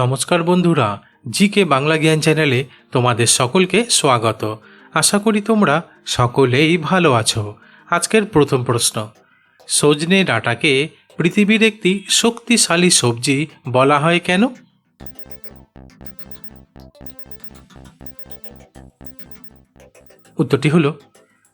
নমস্কার বন্ধুরা জি কে বাংলা জ্ঞান চ্যানেলে তোমাদের সকলকে স্বাগত। আশা করি তোমরা সকলেই ভালো আছো। আজকের প্রথম প্রশ্ন, সজনে ডাটাকে পৃথিবীর একটি শক্তিশালী সবজি বলা হয় কেন? উত্তরটি হলো,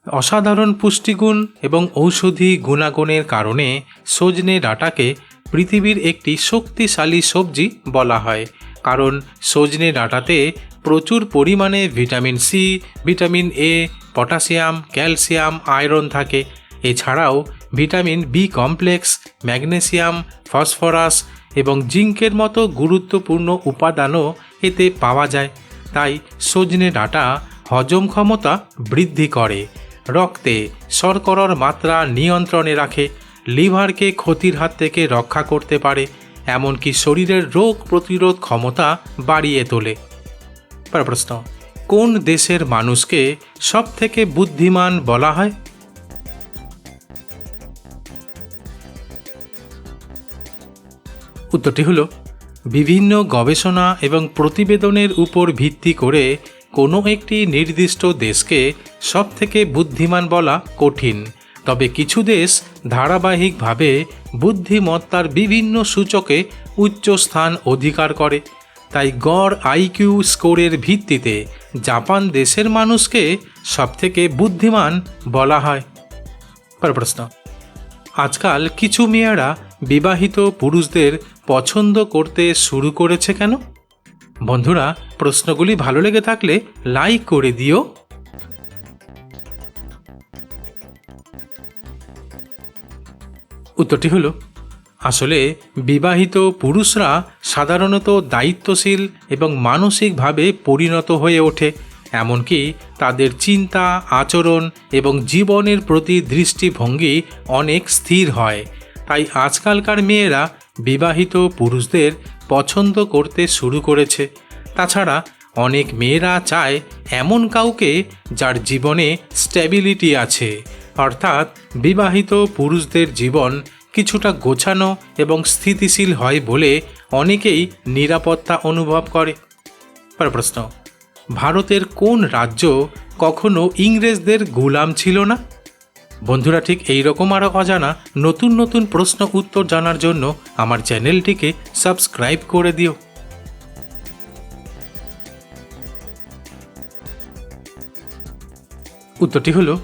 অসাধারণ পুষ্টিগুণ এবং ঔষধি গুণাগুণের কারণে সজনে ডাঁটাকে পৃথিবীর একটি শক্তিশালী সবজি বলা হয়। কারণ সজনে ডাঁটাতে প্রচুর পরিমাণে vitamin C vitamin A potassium, calcium, iron থাকে। এছাড়াও vitamin B complex, magnesium, phosphorus এবং জিঙ্কের মতো গুরুত্বপূর্ণ উপাদানও এতে পাওয়া যায়। তাই সজনে ডাঁটা হজম ক্ষমতা বৃদ্ধি করে। রক্তে শর্করার মাত্রা নিয়ন্ত্রণে রাখে। লিভারকে ক্ষতির হাত থেকে রক্ষা করতে পারে, এমনকি শরীরের রোগ প্রতিরোধ ক্ষমতা বাড়িয়ে তোলে। প্রশ্ন, কোন দেশের মানুষকে সব থেকে বুদ্ধিমান বলা হয়? উত্তরটি হলো, বিভিন্ন গবেষণা এবং প্রতিবেদনের উপর ভিত্তি করে কোনো একটি নির্দিষ্ট দেশকে সবথেকে বুদ্ধিমান বলা কঠিন। তবে কিছু দেশ ধারাবাহিকভাবে বুদ্ধিমত্তার বিভিন্ন সূচকে উচ্চ স্থান অধিকার করে। তাই গড় আইকিউ স্কোরের ভিত্তিতে জাপান দেশের মানুষকে সবথেকে বুদ্ধিমান বলা হয়। পরের প্রশ্ন। আজকাল কিছু মেয়েরা বিবাহিত পুরুষদের পছন্দ করতে শুরু করেছে কেন? বন্ধুরা, প্রশ্নগুলি ভালো লেগে থাকলে লাইক করে দিও। উত্তরটি হলো, আসলে বিবাহিত পুরুষরা সাধারণত দায়িত্বশীল এবং মানসিকভাবে পরিণত হয়ে ওঠে, এমনকি তাদের চিন্তা, আচরণ এবং জীবনের প্রতি দৃষ্টিভঙ্গি অনেক স্থির হয়। তাই আজকালকার মেয়েরা বিবাহিত পুরুষদের পছন্দ করতে শুরু করেছে। তাছাড়া অনেক মেয়েরা চায় এমন কাউকে যার জীবনে স্ট্যাবিলিটি আছে। অর্থাৎ বিবাহিত পুরুষদের জীবন কিছুটা গোছানো এবং স্থিতিশীল হয় বলে অনেকেই নিরাপত্তা অনুভব করে। প্রশ্ন, ভারতের কোন রাজ্য কখনো ইংরেজদের গুলাম ছিল না? বন্ধুরা, ঠিক এই রকম আরও অজানা নতুন নতুন প্রশ্ন উত্তর জানার জন্য আমার চ্যানেলটিকে সাবস্ক্রাইব করে দিও। উত্তরটি হলো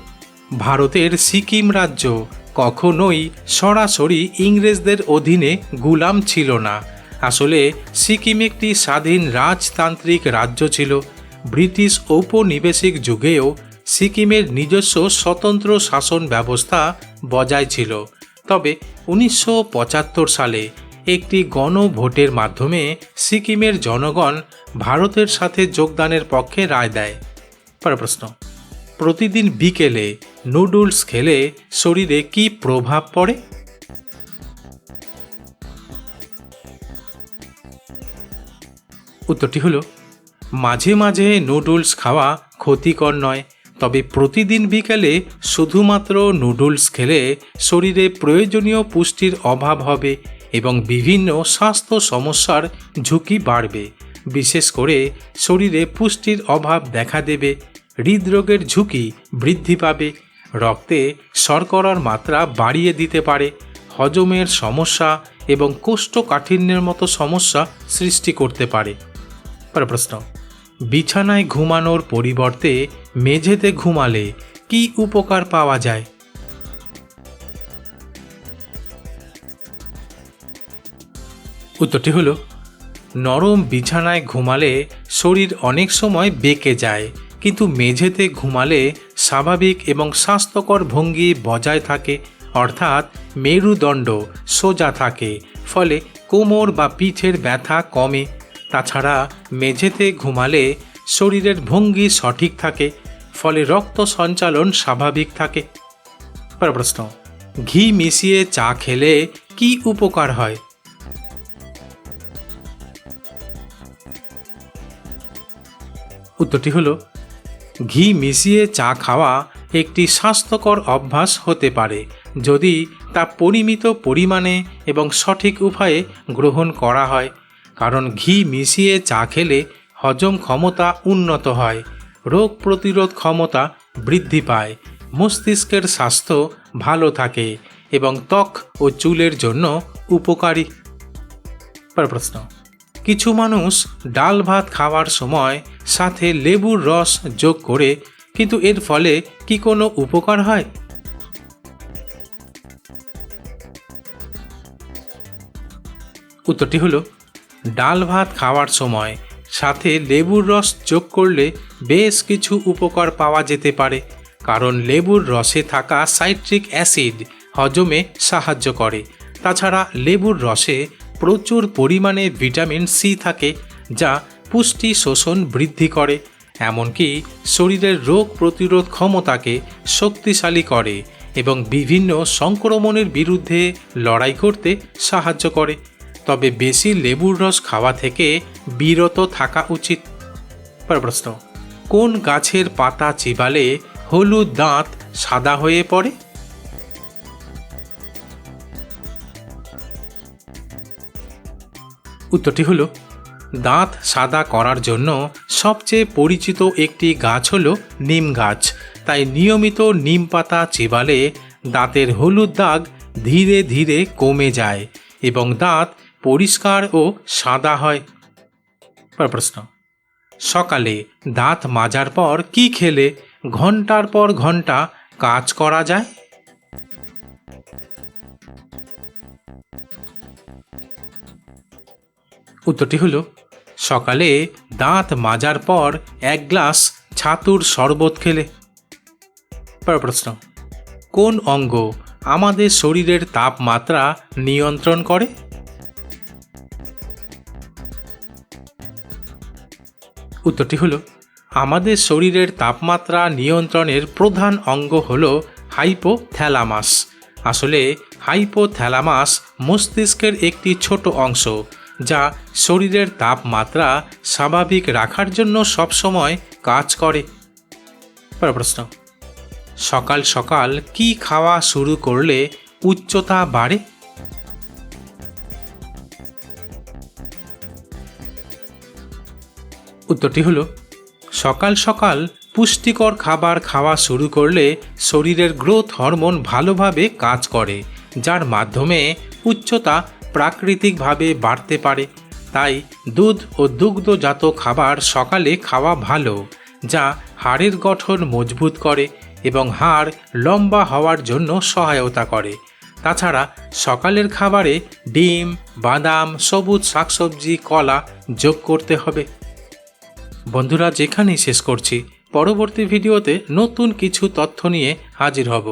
ভারতের সিকিম রাজ্য কখনোই সরাসরি ইংরেজদের অধীনে গুলাম ছিল না। আসলে সিকিম একটি স্বাধীন রাজতান্ত্রিক রাজ্য ছিল। ব্রিটিশ ঔপনিবেশিক যুগেও সিকিমের নিজস্ব স্বতন্ত্র শাসন ব্যবস্থা বজায় ছিল। তবে উনিশশো পঁচাত্তর সালে একটি গণভোটের মাধ্যমে সিকিমের জনগণ ভারতের সাথে যোগদানের পক্ষে রায় দেয়। পরের প্রশ্ন। প্রতিদিন বিকেলে নুডলস খেলে শরীরে কি প্রভাব পড়ে? উত্তরটি হলো, মাঝে মাঝে নুডলস খাওয়া ক্ষতিকর নয়, তবে প্রতিদিন বিকেলে শুধুমাত্র নুডলস খেলে শরীরে প্রয়োজনীয় পুষ্টির অভাব হবে এবং বিভিন্ন স্বাস্থ্য সমস্যার ঝুঁকি বাড়বে। বিশেষ করে শরীরে পুষ্টির অভাব দেখা দেবে। হৃদরোগের ঝুঁকি বৃদ্ধি পাবে। রক্তে শর্করার মাত্রা বাড়িয়ে দিতে পারে। হজমের সমস্যা এবং কোষ্ঠকাঠিন্যের মতো সমস্যা সৃষ্টি করতে পারে। প্রশ্ন, বিছানায় ঘুমানোর পরিবর্তে মেঝেতে ঘুমালে কি উপকার পাওয়া যায়? উত্তরটি হলো, নরম বিছানায় ঘুমালে শরীর অনেক সময় বেঁকে যায়। কিন্তু মেঝেতে ঘুমালে স্বাভাবিক এবং স্বাস্থ্যকর ভঙ্গি বজায় থাকে, অর্থাৎ মেরুদণ্ড সোজা থাকে, ফলে কোমর বা পিঠের ব্যথা কমে। তাছাড়া মেঝেতে ঘুমালে শরীরের ভঙ্গি সঠিক থাকে, ফলে রক্ত সঞ্চালন স্বাভাবিক থাকে। প্রশ্ন, ঘি মিশিয়ে চা খেলে কি উপকার হয়? উত্তরটি হলো ঘি মিশিয়ে চা খাওয়া একটি স্বাস্থ্যকর অভ্যাস হতে পারে, যদি তা পরিমিত পরিমাণে এবং সঠিক উপায়ে গ্রহণ করা হয়। কারণ ঘি মিশিয়ে চা খেলে হজম ক্ষমতা উন্নত হয়, রোগ প্রতিরোধ ক্ষমতা বৃদ্ধি পায়, মস্তিষ্কের স্বাস্থ্য ভালো থাকে এবং ত্বক ও চুলের জন্য উপকারী। প্রশ্ন। কিছু মানুষ ডাল ভাত খাওয়ার সময় সাথে লেবুর রস যোগ করে, কিন্তু এর ফলে কি কোনো উপকার হয়? উত্তরটি হলো, ডাল ভাত খাওয়ার সময় সাথে লেবুর রস যোগ করলে বেশ কিছু উপকার পাওয়া যেতে পারে, কারণ লেবুর রসে থাকা সাইট্রিক অ্যাসিড হজমে সাহায্য করে। তাছাড়া লেবুর রসে প্রচুর পরিমাণে ভিটামিন সি থাকে যা পুষ্টি শোষণ বৃদ্ধি করে, এমনকি শরীরের রোগ প্রতিরোধ ক্ষমতাকে শক্তিশালী করে এবং বিভিন্ন সংক্রমণের বিরুদ্ধে লড়াই করতে সাহায্য করে। তবে বেশি লেবুর রস খাওয়া থেকে বিরত থাকা উচিত। প্রশ্ন, কোন গাছের পাতা চিবালে হলুদ দাঁত সাদা হয়ে পড়ে? উত্তরটি হলো, দাঁত সাদা করার জন্য সবচেয়ে পরিচিত একটি গাছ হলো নিম গাছ। তাই নিয়মিত নিম পাতা চিবালে দাঁতের হলুদ দাগ ধীরে ধীরে কমে যায় এবং দাঁত পরিষ্কার ও সাদা হয়। প্রশ্ন, সকালে দাঁত মাজার পর কি খেলে? ঘণ্টার পর ঘণ্টা কাজ করা যায়? উত্তরটি হলো, সকালে দাঁত মাজার পর এক গ্লাস ছাতুর শরবত খেলে। পরের প্রশ্ন, কোন অঙ্গ আমাদের শরীরের তাপমাত্রা নিয়ন্ত্রণ করে? উত্তরটি হলো, আমাদের শরীরের তাপমাত্রা নিয়ন্ত্রণের প্রধান অঙ্গ হল হাইপোথ্যালামাস। আসলে হাইপোথ্যালামাস মস্তিষ্কের একটি ছোট অংশ যা শরীরের তাপমাত্রা স্বাভাবিক রাখার জন্য সবসময় কাজ করে। প্রশ্ন, সকাল সকাল কি খাওয়া শুরু করলে উচ্চতা বাড়ে? উত্তরটি হলো, সকাল সকাল পুষ্টিকর খাবার খাওয়া শুরু করলে শরীরের গ্রোথ হরমোন ভালোভাবে কাজ করে, যার মাধ্যমে উচ্চতা প্রাকৃতিকভাবে বাড়তে পারে। তাই দুধ ও দুগ্ধজাত খাবার সকালে খাওয়া ভালো, যা হাড়ের গঠন মজবুত করে এবং হাড় লম্বা হওয়ার জন্য সহায়তা করে। তাছাড়া সকালের খাবারে ডিম, বাদাম, সবুজ শাকসবজি, কলা যোগ করতে হবে। বন্ধুরা, যেখানেই শেষ করছি, পরবর্তী ভিডিওতে নতুন কিছু তথ্য নিয়ে হাজির হব।